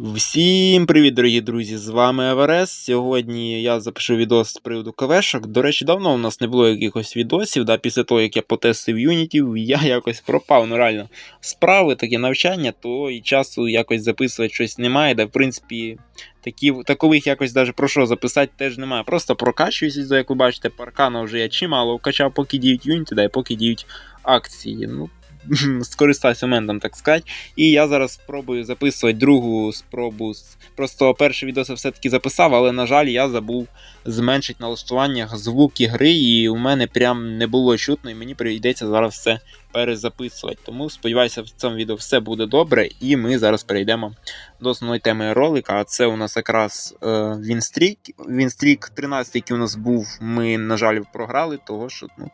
Всім привіт, дорогі друзі! З вами Еверест. Сьогодні я запишу відос з приводу КВшок. До речі, давно у нас не було якихось відосів. Да? Після того, як я потестив Unity, я якось пропав. Ну реально, справи, таке навчання, то і часу якось записувати щось немає. Да, в принципі, такі, такових якось даже про що записати теж немає. Просто прокачуюся, як ви бачите, паркана вже я чимало вкачав, поки діють Unity, да, і поки діють акції. Ну, скористаюся моментом, так сказати. І я зараз спробую записувати другу спробу. Просто перший відео я все-таки записав, але, на жаль, я забув зменшити налаштування звуки гри, і у мене прям не було чутно, і мені прийдеться зараз все перезаписувати. Тому сподіваюся, в цьому відео все буде добре, і ми зараз перейдемо до основної теми ролика. А це у нас якраз е, Вінстрік. Вінстрік 13, який у нас був, ми, на жаль, програли, того що ну,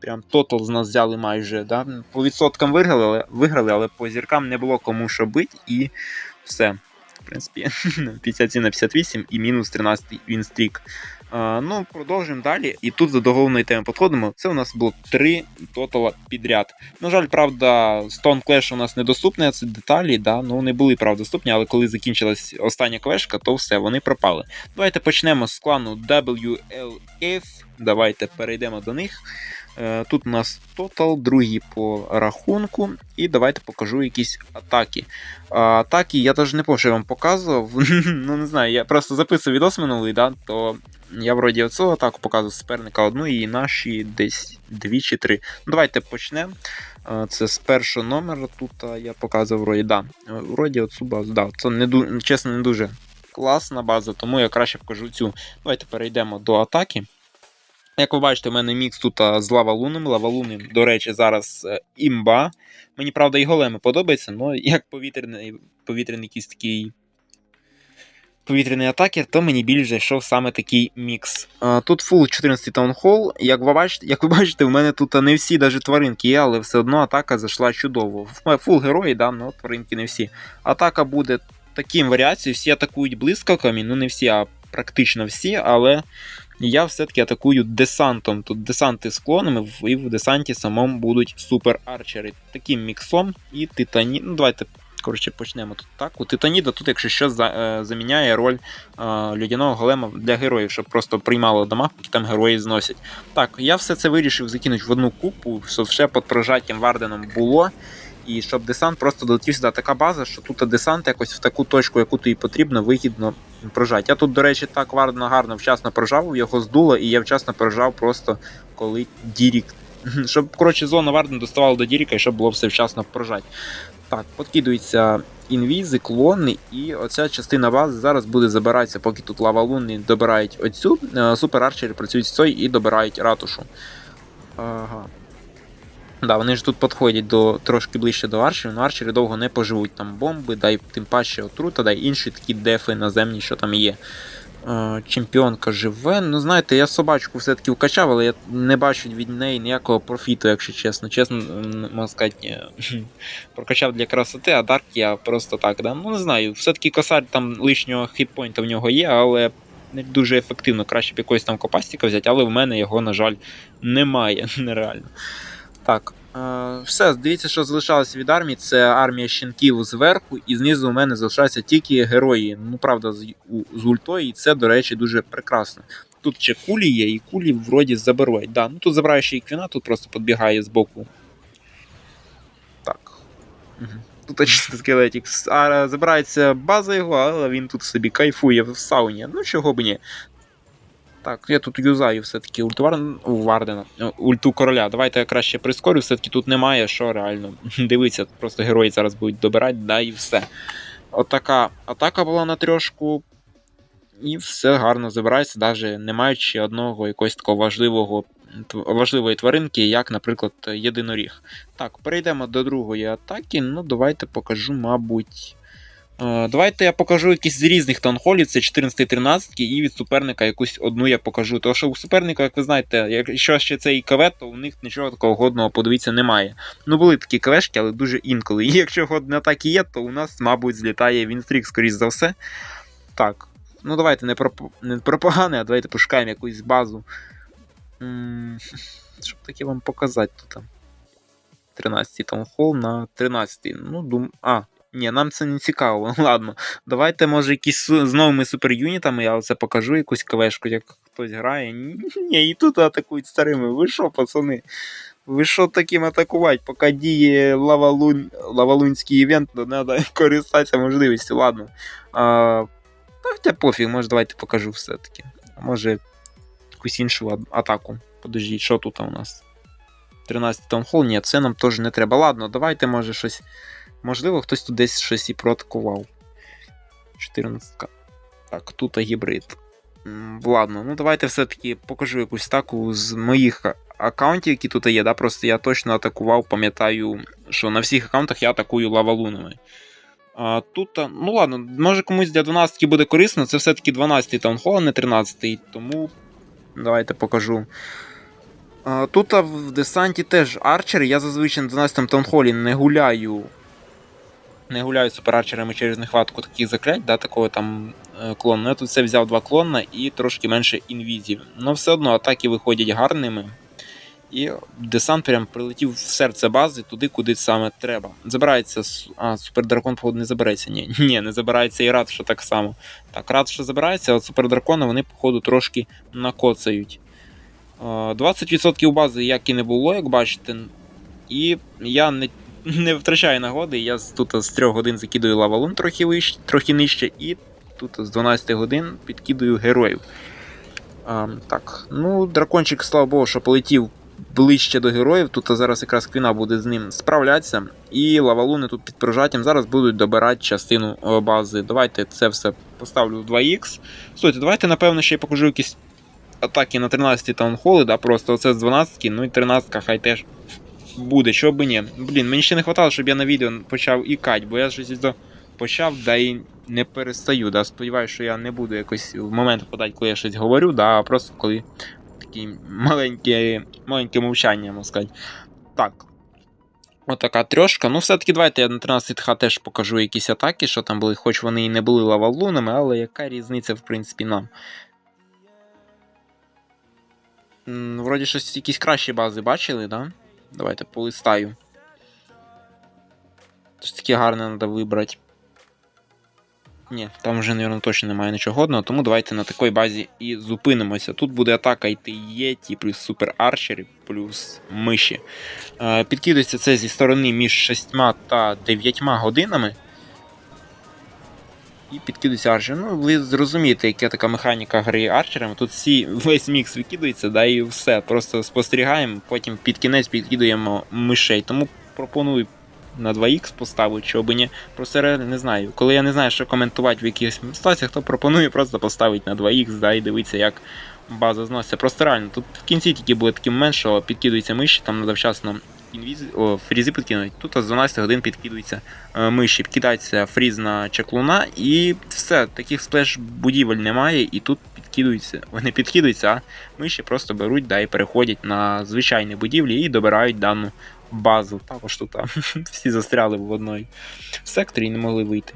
Прям тотал з нас взяли майже. Да? По відсоткам виграли, але, виграли, але по зіркам не було кому що бити, і все. В принципі, 57 на 58 і мінус 13 вінстрік. А, ну, продовжуємо далі. І тут до головної теми підходимо. Це у нас було три тотала підряд. На жаль, правда, Stone Clash у нас недоступні, це деталі, да? ну вони були правда доступні, але коли закінчилась остання клешка, то все, вони пропали. Давайте почнемо з клану WLF. Давайте перейдемо до них. Е, тут у нас тотал, другий по рахунку. І давайте покажу якісь атаки. Атаки я навіть не помню, що я вам показував. ну не знаю, я просто записував відос минулий, да, то я вроді оцю атаку показував суперника одну і наші десь дві чи три. Ну, Давайте почнемо. Це з першого номера. Тут я показував вроді, да. Вроді оцю базу. Да, Це не чесно не дуже класна база, тому я краще покажу цю. Давайте перейдемо до атаки. Як ви бачите, у мене мікс тут з лавалуном. Лавалуни, до речі, зараз е, імба. Мені, правда, і големи подобається, але як повітряний повітряний якийсь такий повітряний атакер, то мені більш зайшов саме такий мікс. Тут фул 14 таунхол. Як ви бачите, як ви бачите, в мене тут не всі навіть тваринки є, але все одно атака зайшла чудово. Фул герої, да, але тваринки не всі. Атака буде таким варіацією, всі атакують блискавками, ну не всі, а практично всі, але я все-таки атакую десантом. Тут десанти з клонами, і в десанті самому будуть супер-арчери. Таким міксом і титані. Ну, давайте. Коротше, почнемо тут так. У Титаніда тут, якщо що, е, заміняє роль е, людяного голема для героїв, щоб просто приймало дома, поки там герої зносять. Так, я все це вирішив закинути в одну купу, щоб ще під прожаттям Варденом було. І щоб десант просто долетів сюди. Така база, що тут десант якось в таку точку, яку тобі потрібно, вигідно прожати. Я тут, до речі, так варно гарно вчасно прожав, його здуло, і я вчасно прожав просто коли Дірік. Щоб коротше, зона Варден доставала до Діріка і щоб було все вчасно прожати. Так, подкидуються інвізи, клони, і оця частина бази зараз буде забиратися, поки тут лавалуни добирають оцю. Е, Супер арчери працюють з цією і добирають ратушу. Ага. Да, Вони ж тут підходять до, трошки ближче до арчерів, але арчери довго не поживуть. Там бомби, дай тим паче отрута, дай інші такі дефи наземні, що там є. Чемпіонка живе. Ну, знаєте, я собачку все-таки вкачав, але я не бачу від неї ніякого профіту, якщо чесно. Чесно, можна сказати, прокачав для красоти, а Дарк я просто так. да? Ну, не знаю, все-таки косарь там лишнього хітпойнта в нього є, але не дуже ефективно. Краще б якогось там копастіка взяти, але в мене його, на жаль, немає. Нереально. Так, е, все, дивіться, що залишалося від армії. Це армія щенків зверху, і знизу у мене залишаються тільки герої. Ну, правда, з, з ультою, і це, до речі, дуже прекрасно. Тут ще кулі є, і кулі вроді заберуть. Да, ну Тут забирає ще і квіна, тут просто підбігає з боку. Так. Угу. Тут чисто скелетик. А забирається база його, але він тут собі кайфує в сауні. Ну чого б ні. Так, я тут юзаю все-таки ульту Вардена, ульту короля. Давайте я краще прискорю, все-таки тут немає, що реально. Дивіться, просто герої зараз будуть добирати, да і все. Отака атака була на трьошку. І все гарно забирається, навіть не маючи одного якогось такого важливого важливої тваринки, як, наприклад, єдиноріг. Так, перейдемо до другої атаки. Ну, давайте покажу, мабуть. Е, давайте я покажу якісь з різних таунхолів, це 14-13 і від суперника якусь одну я покажу. Тому що у суперника, як ви знаєте, якщо ще це і КВ, то у них нічого такого годного, подивіться, немає. Ну, були такі КВшки, але дуже інколи. І якщо годна так і є, то у нас, мабуть, злітає Вінстрік, скоріш за все. Так. Ну, давайте не про не про погане, а давайте пошукаємо якусь базу. Щоб таке вам показати тут. 13 таунхол на 13-й. Ну, дум. А, Ні, нам це не цікаво. Ладно. Давайте, може, якісь з новими суперюнітами, я оце покажу якусь кавешку, як хтось грає. Ні, і тут атакують старими. Ви що, пацани? Ви що таким атакувати? Поки діє лавалун... лавалунський івент, то треба користатися можливістю. Ладно. А... Та хоча пофіг, може давайте покажу все-таки. Може якусь іншу атаку. Подождіть, що тут у нас? 13 таунхол, ні, це нам теж не треба. Ладно, давайте, може, щось. Можливо, хтось тут десь щось і проатакував. 14. Так, тут гібрид. Ладно, ну давайте все-таки покажу якусь таку з моїх аккаунтів, які тут є. Да? Просто я точно атакував, пам'ятаю, що на всіх аккаунтах я атакую лавалунами. А, тут, ну ладно, може комусь для 12 буде корисно, це все-таки 12-й таунхол, а не 13-й, тому давайте покажу. А, Тут в десанті теж арчери. Я зазвичай на 12 таунхолі не гуляю. Не гуляю суперарчерами через нехватку таких заклять, да, такого там е, клону. Ну, Я тут все взяв два клона і трошки менше інвізів. Но все одно атаки виходять гарними. І десант прям прилетів в серце бази, туди, куди саме треба. Забирається. А, супердракон, походу, не забирається. Ні, ні, не забирається і що так само. Так, що забирається, а от супердракона вони, походу, трошки накоцають. Е, 20% бази, як і не було, як бачите. І я не, не втрачаю нагоди. Я тут з 3 годин закидую лавалун трохи вище, трохи нижче, і тут з 12 годин підкидую героїв. А, так, ну, дракончик, слава Богу, що полетів ближче до героїв. Тут зараз якраз квіна буде з ним справлятися. І лавалуни тут під прожаттям зараз будуть добирати частину е, бази. Давайте це все поставлю в 2х. Стойте, давайте, напевно, ще й покажу якісь атаки на 13 таунхоли, да, просто оце з 12, ну і 13 хай теж буде, що би ні. Блін, мені ще не хватало, щоб я на відео почав ікать, бо я щось почав, да і не перестаю. Да. Сподіваюся, що я не буду якось в момент подати, коли я щось говорю, да, а просто коли такі маленькі, маленьке мовчання, можна сказати. Так. Отака трьошка. Ну, все-таки давайте я на 13 ТХ теж покажу якісь атаки, що там були, хоч вони і не були лавалунами, але яка різниця, в принципі, нам. Вроді щось якісь кращі бази бачили, да? Давайте полистаю. Щось таке гарне треба вибрати. Ні, там вже, мабуть, точно немає нічого годного, тому давайте на такій базі і зупинимося. Тут буде атака йти Єті, плюс супер арчери, плюс миші. Е, Підкидується це зі сторони між 6 та 9 годинами. І підкидується арчер. Ну, ви зрозумієте, яка така механіка гри арчерами. Тут всі, весь мікс викидується, да, і все. Просто спостерігаємо, потім під кінець підкидуємо мишей. Тому пропоную на 2х поставити, щоб ні. Просто реально не знаю. Коли я не знаю, що коментувати в якихось ситуаціях, то пропоную просто поставити на 2х, да, і дивитися, як база зноситься. Просто реально, тут в кінці тільки буде таким момент, що підкидуються миші, там треба вчасно інвіз... О, фрізи підкинуть. Тут з 12 годин підкидуються е, миші, підкидається фріз на чаклуна, і все, таких сплеш будівель немає, і тут підкидуються. Вони підкидуються, а миші просто беруть да, і переходять на звичайні будівлі і добирають дану базу. Також тут всі застряли в одній секторі і не могли вийти.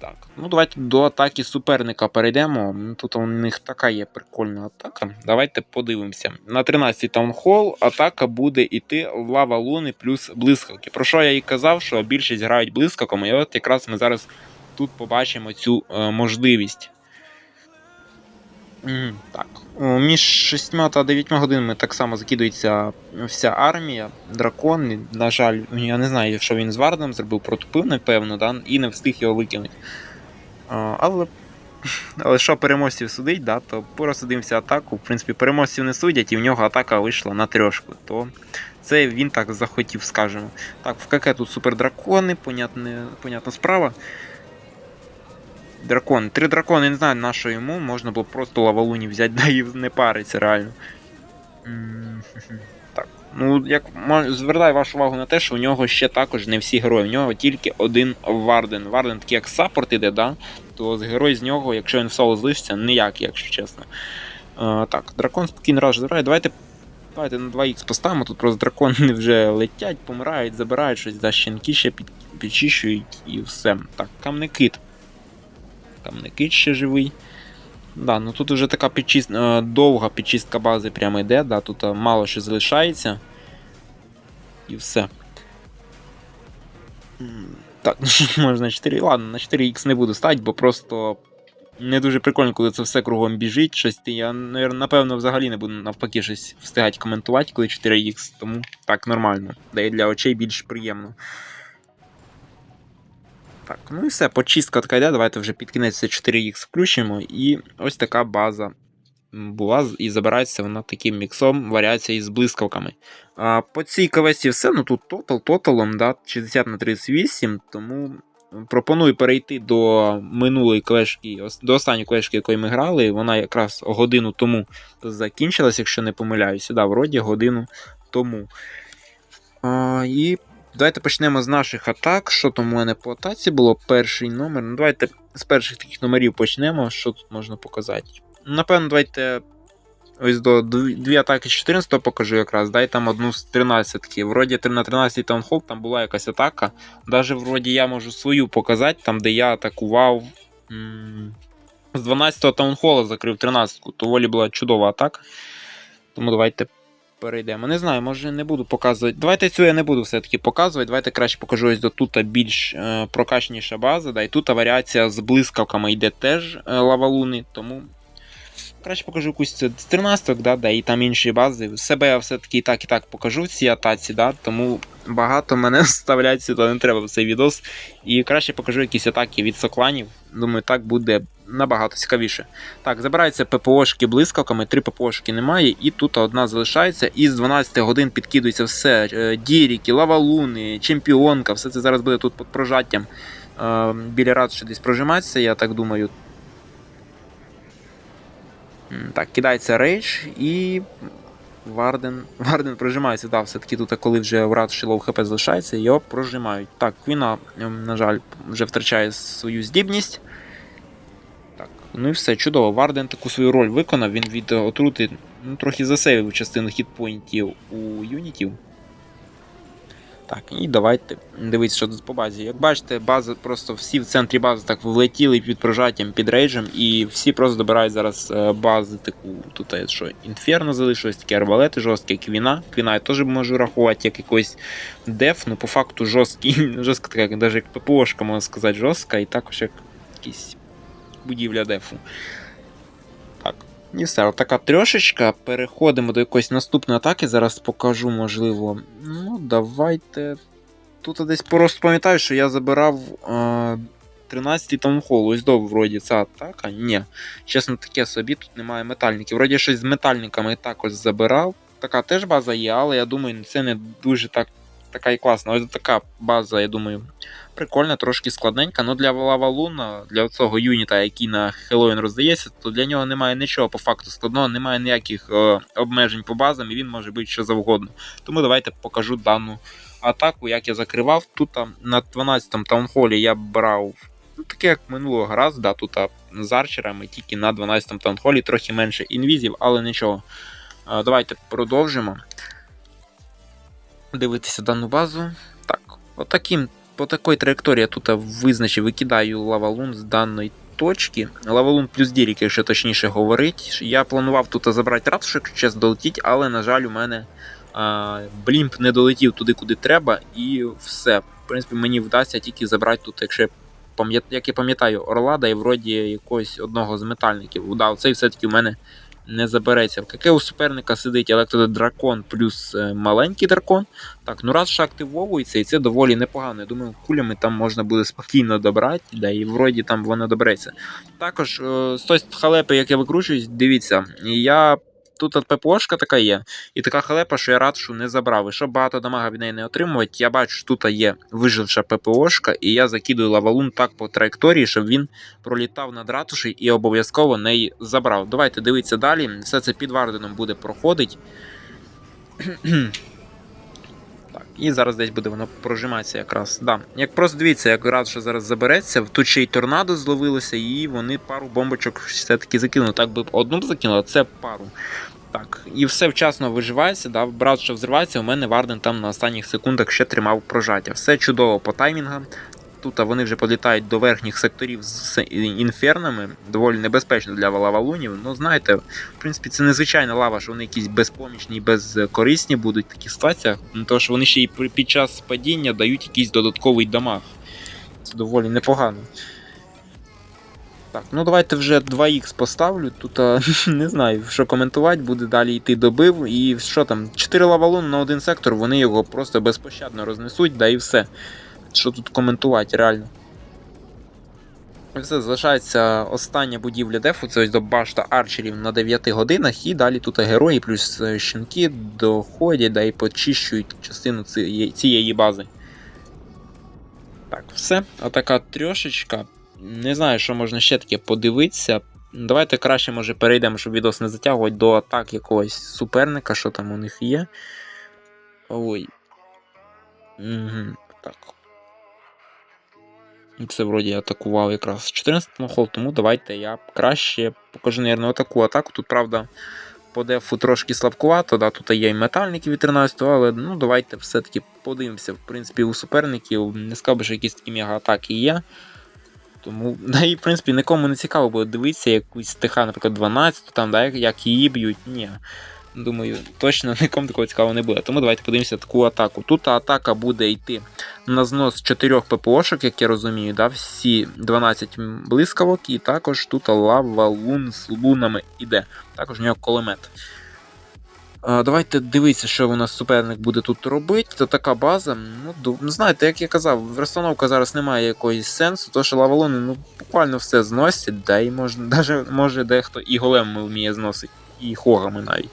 Так, ну давайте до атаки суперника перейдемо. Ну, Тут у них така є прикольна атака. Давайте подивимося. На 13 таунхол атака буде йти лава луни плюс блискавки. Про що я і казав, що більшість грають блискавками, і от якраз ми зараз тут побачимо цю е, можливість. М, Так. Між 6 та 9 годинами так само закидується вся армія. Дракон, на жаль, я не знаю, що він з Вардом зробив, протупив, напевно, да? і не встиг його викинути. Але, але що переможців судить, да? то порозсудимося атаку. В принципі, переможців не судять, і в нього атака вийшла на трьошку. То це він так захотів, скажемо. Так, в КК тут супердракони, понятне, понятна справа. Дракон. Три дракони, не знаю, на що йому. Можна було просто лавалуні взяти, да і не париться реально. Так. Ну, як звертаю вашу увагу на те, що у нього ще також не всі герої. У нього тільки один Варден. Варден такий як саппорт іде, да? то герой з нього, якщо він в соло залишиться, ніякий, якщо чесно. Е, так, дракон спокійно раз забирає. Давайте. Давайте на 2х поставимо, тут просто дракони вже летять, помирають, забирають щось, да, щенки ще під, підчищують і все. Так, камникит. Камникит ще живий. Да, ну тут вже така підчист... е, довга підчистка бази прямо йде, да, тут е, мало що залишається. І все. Так, можна 4. Ладно, на 4х не буду стати, бо просто не дуже прикольно, коли це все кругом біжить. Щось. Я, напевно, взагалі не буду навпаки щось встигати коментувати, коли 4х, тому так, нормально. Да і для очей більш приємно. Так, ну і все, почистка така йде. Давайте вже під кінець 4х включимо. І ось така база була, і забирається вона таким міксом, варіація із блискавками. А, по цій квесті все, ну тут тотал, тоталом, да, 60 на 38, тому пропоную перейти до минулої квешки, до останньої квешки, якої ми грали. Вона якраз годину тому закінчилась, якщо не помиляюся. Да, вроді годину тому. А, і давайте почнемо з наших атак. Що там у мене по атаці було? Перший номер. Ну, давайте з перших таких номерів почнемо. Що тут можна показати? Напевно, давайте ось до дві, атаки з 14 покажу якраз. Дай там одну з 13. Вроді на 13 таунхол там була якась атака. Даже вроді я можу свою показати, там де я атакував. м, З 12-го таунхола закрив 13-ку. Доволі була чудова атака. Тому давайте перейдемо. Не знаю, може не буду показувати. Давайте цю я не буду все-таки показувати. Давайте краще покажу ось до тут більш е, прокачаніша база. Да, і тут варіація з блискавками йде теж е, лавалуни, тому краще покажу якусь з 13 да, да, і там інші бази. Себе я все-таки і так і так покажу в цій атаці, да, тому багато мене вставляти сюди не треба в цей відос. І краще покажу якісь атаки від сокланів. Думаю, так буде набагато цікавіше. Так, забираються ППОшки блискавками, три ППОшки немає, і тут одна залишається. І з 12 годин підкидується все. е, Діріки, лавалуни, чемпіонка, все це зараз буде тут під прожаттям. Е, Біля рад ще десь прожиматися, я так думаю. Так, кидається рейдж і. Варден. Варден прожимається, да, все-таки тут, коли вже в рад лоу хп залишається, його прожимають. Так, Квіна, ем, на жаль, вже втрачає свою здібність. Так, ну і все, чудово. Варден таку свою роль виконав, він від отрути ну, трохи засейвив частину хітпоінтів у юнітів. Так, і давайте дивитися, що тут по базі. Як бачите, база просто всі в центрі бази так влетіли під прожаттям, під рейджем, і всі просто добирають зараз е, бази таку. Тут є, що інферно залишилось, такі арбалети жорсткі, квіна. Квіна я теж можу рахувати як якийсь деф, ну по факту жорсткий, жорстка така, навіть як ППОшка, можна сказати, жорстка, і також як якийсь будівля дефу. І все, отака трьошечка. Переходимо до якоїсь наступної атаки. Зараз покажу, можливо. Ну, давайте. Тут я десь просто пам'ятаю, що я забирав е, 13-й таунхол. Ось до вроді ця атака. Ні. Чесно, таке собі, тут немає метальників. Вроді щось з метальниками також забирав. Така теж база є, але я думаю, це не дуже так, така і класна. Ось така база, я думаю, прикольна, трошки складненька. Ну для Лавалуна, для цього юніта, який на Хеллоуін роздається, то для нього немає нічого по факту складного, немає ніяких е, обмежень по базам, і він може бути що завгодно. Тому давайте покажу дану атаку, як я закривав. Тут на 12-му таунхолі я брав. Ну, таке як минулого разу, да, тут з арчерами, тільки на 12-му таунхолі трохи менше інвізів, але нічого. Е, Давайте продовжимо дивитися дану базу. Так, отаким, по такій траєкторії я тут визначив, викидаю лавалун з даної точки. Лавалун плюс дірік, якщо точніше говорить. Я планував тут забрати ратушек, час долетіть, але, на жаль, у мене а, блімп не долетів туди, куди треба, і все. В принципі, мені вдасться тільки забрати тут, якщо як я пам'ятаю, Орлада і вроді якогось одного з метальників. Да, цей все-таки у мене не забереться. В КК у суперника сидить електродракон плюс е, маленький дракон. Так, ну раз ще активовується, і це доволі непогано. Я думаю, кулями там можна буде спокійно добрати, да, і вроді там воно добереться. Також е, з тої халепи, як я викручуюсь, дивіться, я. Тут ППОшка така є, і така халепа, що я рад, що не забрав. І щоб багато дамага від неї не отримувати, я бачу, що тут є виживша ППОшка, і я закидую лавалун так по траєкторії, щоб він пролітав над ратушею і обов'язково неї забрав. Давайте дивитися далі. Все це під Варденом буде проходить. Так, і зараз десь буде воно прожиматися якраз. Да. Як просто дивіться, як рад, зараз забереться, тут ще й торнадо зловилося, і вони пару бомбочок все-таки закинули. Так би одну б закинули, а це пару. Так, і все вчасно виживається, да, брат, що взривається, у мене Варден там на останніх секундах ще тримав прожаття. Все чудово по таймінгам. Тут вони вже політають до верхніх секторів з інфернами, доволі небезпечно для лавалунів. Ну, знаєте, в принципі, це незвичайна лава, що вони якісь безпомічні і безкорисні будуть в таких ситуаціях, ну, тому що вони ще й під час падіння дають якийсь додатковий дамаг. Це доволі непогано. Так, ну давайте вже 2х поставлю. Тут а, не знаю, що коментувати, буде далі йти добив. І що там, 4 лавалуни на один сектор, вони його просто безпощадно рознесуть, да і все. Що тут коментувати, реально. Все, залишається остання будівля дефу, це ось до башта арчерів на 9 годинах, і далі тут герої плюс е, щенки доходять да і почищують частину цієї бази. Так, все. Отака трьошечка. Не знаю, що можна ще таке подивитися. Давайте краще, може, перейдемо, щоб відос не затягувати до атак якогось суперника, що там у них є. Ой. Угу, так. Це вроді атакував якраз 14 на хол, тому давайте я краще покажу, наверное, таку атаку. Тут, правда, по дефу трошки слабкувато, да, тут є і метальники від 13, але ну, давайте все-таки подивимося. В принципі, у суперників не би, що якісь такі мега-атаки є. Тому, да і в принципі нікому не цікаво буде дивитися якусь ТХ, наприклад, 12, там, да, як її б'ють. Ні. Думаю, точно нікому такого цікавого не буде. Тому давайте подивимося таку атаку. Тут атака буде йти на знос 4 ППОшок, як я розумію, да, всі 12 блискавок, і також тут лава лун з лунами іде. Також у нього кулемет. Давайте дивитися, що у нас суперник буде тут робити. Це така база. Ну, ну, знаєте, як я казав, розстановка зараз немає якогось сенсу, тому що лавалони ну, буквально все зносять, да і може, навіть, може дехто і голем вміє зносити, і хогами навіть.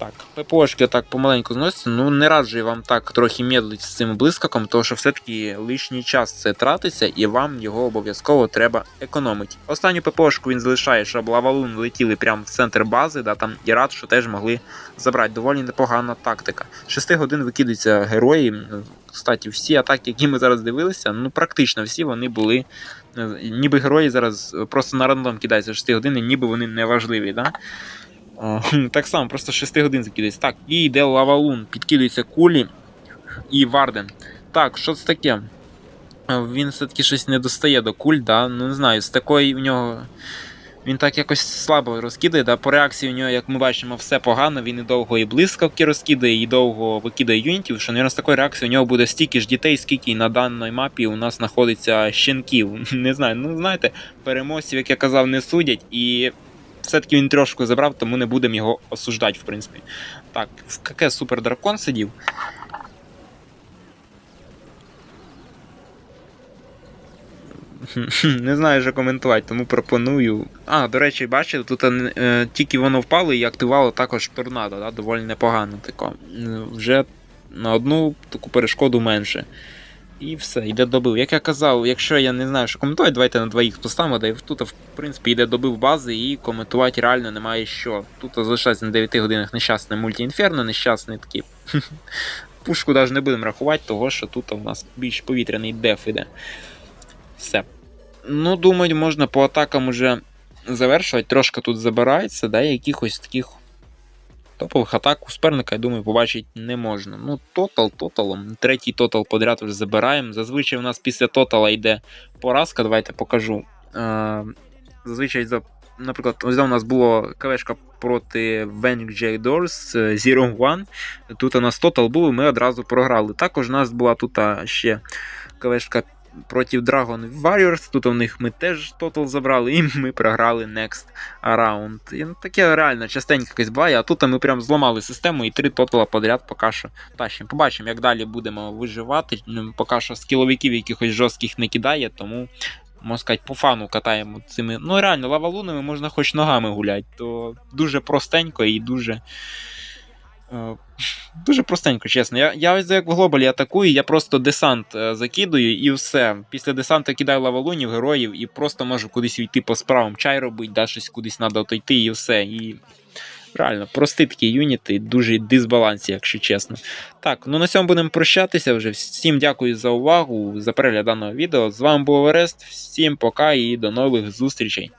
Так, ППОшки так помаленьку зносяться. Ну, не раджу вам так трохи медлити з цим блискаком, тому що все-таки лишній час це тратиться, і вам його обов'язково треба економити. Останню ППОшку він залишає, щоб лавалун летіли прямо в центр бази, да, там і рад, що теж могли забрати. Доволі непогана тактика. 6 годин викидаються герої. Кстати, всі атаки, які ми зараз дивилися, ну практично всі вони були. е, Ніби герої зараз просто на рандом кидаються 6 години, ніби вони не важливі. Да? Так само, просто 6 годин закидається. Так, і йде лавалун, підкидаються кулі і Варден. Так, що це таке? Він все-таки щось не достає до куль, да? Ну не знаю, з такої в нього. Він так якось слабо розкидає, да? по реакції у нього, як ми бачимо, все погано, він і довго і блискавки розкидає, і довго викидає юнітів, що, мабуть, з такою реакцією у нього буде стільки ж дітей, скільки на даній мапі у нас знаходиться щенків. Не знаю, ну знаєте, переможців, як я казав, не судять, і все-таки він трошку забрав, тому не будемо його осуждати, в принципі. Так, в КК Супер Дракон сидів. Не знаю, що коментувати, тому пропоную. А, до речі, бачите, тут е, тільки воно впало і активувало також торнадо, да? доволі непогано. Тако. Е, Вже на одну таку перешкоду менше. І все, йде добив. Як я казав, якщо я не знаю, що коментувати, давайте на двоїх поставимо, да і тут, в принципі, йде добив бази і коментувати реально немає що. Тут залишається на 9 годинах нещасне мультіінферно, нещасний такий. Пушку навіть не будемо рахувати, того що тут у нас більш повітряний деф іде. Все. Ну, думаю, можна по атакам уже завершувати. Трошки тут забирається, да, якихось таких топових атак у суперника, я думаю, побачити не можна. Ну, тотал тоталом. Третій тотал подряд вже забираємо. Зазвичай у нас після тотала йде поразка. Давайте покажу. Е, зазвичай, за, наприклад, ось у нас було КВшка проти Vanic Jaildoors е, Zero One. Тут у нас тотал був, і ми одразу програли. Також у нас була тут ще КВшка проти Dragon Warriors. Тут у них ми теж тотал забрали, і ми програли next round. І ну, таке реально частенько якось буває, а тут ми прям зламали систему і три тотала подряд поки що тащимо. Побачимо, як далі будемо виживати. Ну, Поки що скіловиків якихось жорстких не кидає, тому. Можна сказати, по фану катаємо цими. Ну, реально, лавалунами можна хоч ногами гуляти, то дуже простенько і дуже. Е, Дуже простенько, чесно. Я, я ось як в глобалі атакую, я просто десант е, закидую і все. Після десанту кидаю лавалунів, героїв і просто можу кудись йти по справам. Чай робити, да, щось кудись треба отойти і все. І реально, прості такі юніти, дуже дисбалансі, якщо чесно. Так, ну на цьому будемо прощатися вже. Всім дякую за увагу, за перегляд даного відео. З вами був Орест, всім пока і до нових зустрічей.